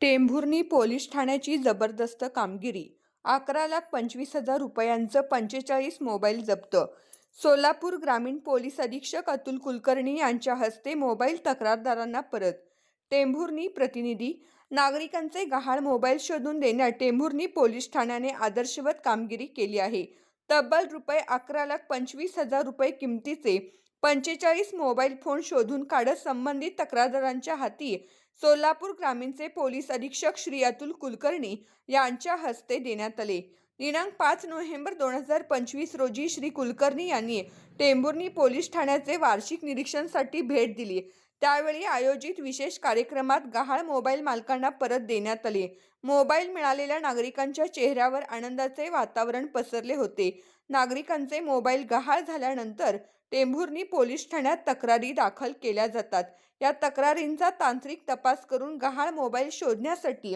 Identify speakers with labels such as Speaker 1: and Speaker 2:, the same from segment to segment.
Speaker 1: Tembhurni police ठाण्याची जबरदस्त कामगिरी. अकरा लाख पंचवीस हजार रुपयांचं पंचेचाळीस मोबाईल जप्त. सोलापूर ग्रामीण पोलीस अधीक्षक अतुल कुलकर्णी यांच्या हस्ते मोबाईल तक्रारदारांना परत. टेंभुर्णी प्रतिनिधी. नागरिकांचे गहाळ मोबाईल शोधून देण्यात टेंभुर्णी पोलीस ठाण्याने आदर्शवत कामगिरी केली आहे. तब्बल रुपये अकरा लाख पंचवीस हजार रुपये किमतीचे पंचेचाळीस मोबाईल फोन शोधून काढत संबंधित तक्रारदारांच्या हाती सोलापूर ग्रामीणचे पोलीस अधीक्षक श्री अतुल कुलकर्णी यांच्या हस्ते देण्यात आले. दिनांक पाच नोव्हेंबर दोन हजार पंचवीस रोजी श्री कुलकर्णी यांनी टेंभुर्णी पोलीस ठाण्याचे वार्षिक निरीक्षणसाठी भेट दिली. त्यावेळी आयोजित विशेष कार्यक्रमात गहाळ मोबाईल मालकांना परत देण्यात आले. मोबाईल मिळालेल्या नागरिकांच्या चेहऱ्यावर आनंदाचे वातावरण पसरले होते. नागरिकांचे मोबाईल गहाळ झाल्यानंतर टेंभुर्णी पोलीस ठाण्यात तक्रारी दाखल केल्या जातात. या तक्रारींचा तांत्रिक तपास करून गहाळ मोबाईल शोधण्यासाठी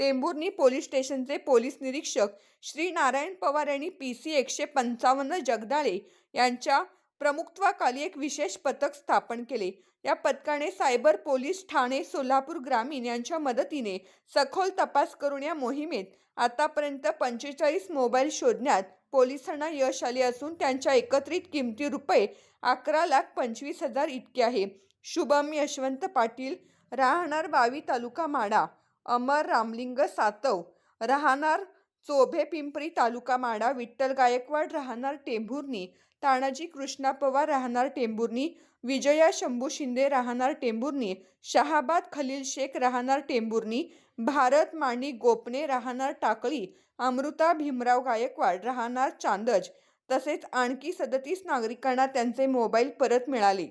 Speaker 1: टेंभुर्णी पोलीस स्टेशनचे पोलीस निरीक्षक श्री नारायण पवार यांनी पी सी एकशे पंचावन्न जगदाळे यांच्या प्रमुखत्वाखाली एक विशेष पथक स्थापन केले. या पथकाने सायबर पोलीस ठाणे सोलापूर ग्रामीण यांच्या मदतीने सखोल तपास करून या मोहिमेत आतापर्यंत पंचेचाळीस मोबाईल शोधण्यात पोलिसांना यश आले असून त्यांच्या एकत्रित किमती रुपये अकरा लाख पंचवीस हजार इतके आहे. शुभम यशवंत पाटील राहणार बावी तालुका माडा अमर रामलिंग सातव राहणार चोभे पिंपरी तालुका माडा विठ्ठल गायकवाड राहणार टेंभुर्णी तानाजी कृष्णा पवार राहणार टेंभुर्णी विजया शंभू शिंदे राहणार टेंभुर्णी शहाबाद खलील शेख राहणार टेंभुर्णी भारत माणी गोपने राहणार टाकळी अमृता भीमराव गायकवाड राहणार चांदज तसेच आणखी सदतीस नागरिकांना त्यांचे मोबाईल परत मिळाले.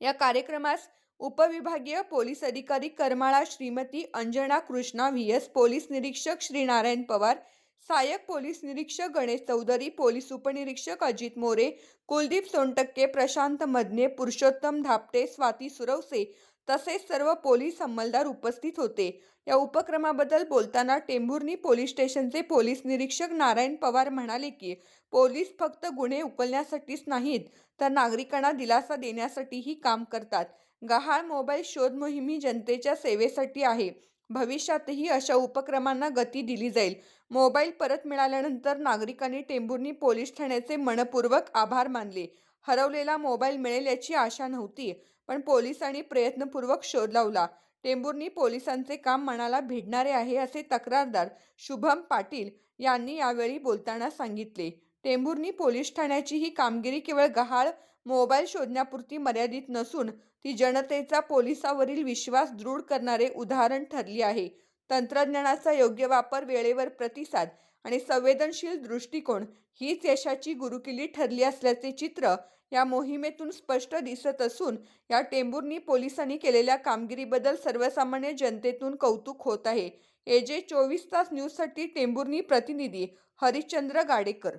Speaker 1: या कार्यक्रमास उपविभागीय पोलीस अधिकारी Karmala Shrimati Anjana Krishna V S police निरीक्षक श्री नारायण पवार सहाय्यक पोलीस निरीक्षक गणेश चौधरी पोलीस उपनिरीक्षक अजित मोरे कुलदीप सोनटक्के प्रशांत मधने पुरुषोत्तम धापटे स्वाती सुरवसे तसेच सर्व पोलीस अंमलदार उपस्थित होते. या उपक्रमाबद्दल बोलताना टेंभुर्णी पोलीस स्टेशनचे पोलीस निरीक्षक नारायण पवार म्हणाले की पोलीस फक्त गुन्हे उकलण्यासाठीच नाहीत तर नागरिकांना दिलासा देण्यासाठीही काम करतात. गहाळ मोबाईल शोध मोहीम ही जनतेच्या सेवेसाठी आहे. भविष्यातही अशा उपक्रमांना गती दिली जाईल. मोबाईल परत मिळाल्यानंतर नागरिकांनी टेंभुर्णी पोलीस ठाण्याचे मनपूर्वक आभार मानले. हरवलेला मोबाईल मिळेल याची आशा नव्हती पण पोलिसांनी प्रयत्नपूर्वक शोध लावला. टेंभुर्णी पोलिसांचे काम मनाला भिडणारे आहे असे तक्रारदार शुभम पाटील यांनी यावेळी बोलताना सांगितले. टेंभुर्णी पोलीस ठाण्याची ही कामगिरी केवळ गहाळ मोबाईल शोधण्यापुरती मर्यादित नसून ती जनतेचा पोलिसावरील विश्वास दृढ करणारे उदाहरण ठरली आहे. तंत्रज्ञानाचा योग्य वापर वेळेवर प्रतिसाद आणि संवेदनशील दृष्टिकोन हीच यशाची गुरुकिल्ली ठरली असल्याचे चित्र या मोहिमेतून स्पष्ट दिसत असून या टेंभुर्णी पोलिसांनी केलेल्या कामगिरीबद्दल सर्वसामान्य जनतेतून कौतुक होत आहे. एजे चोवीस तास न्यूजसाठी टेंभुर्णी प्रतिनिधी हरिश्चंद्र गाडेकर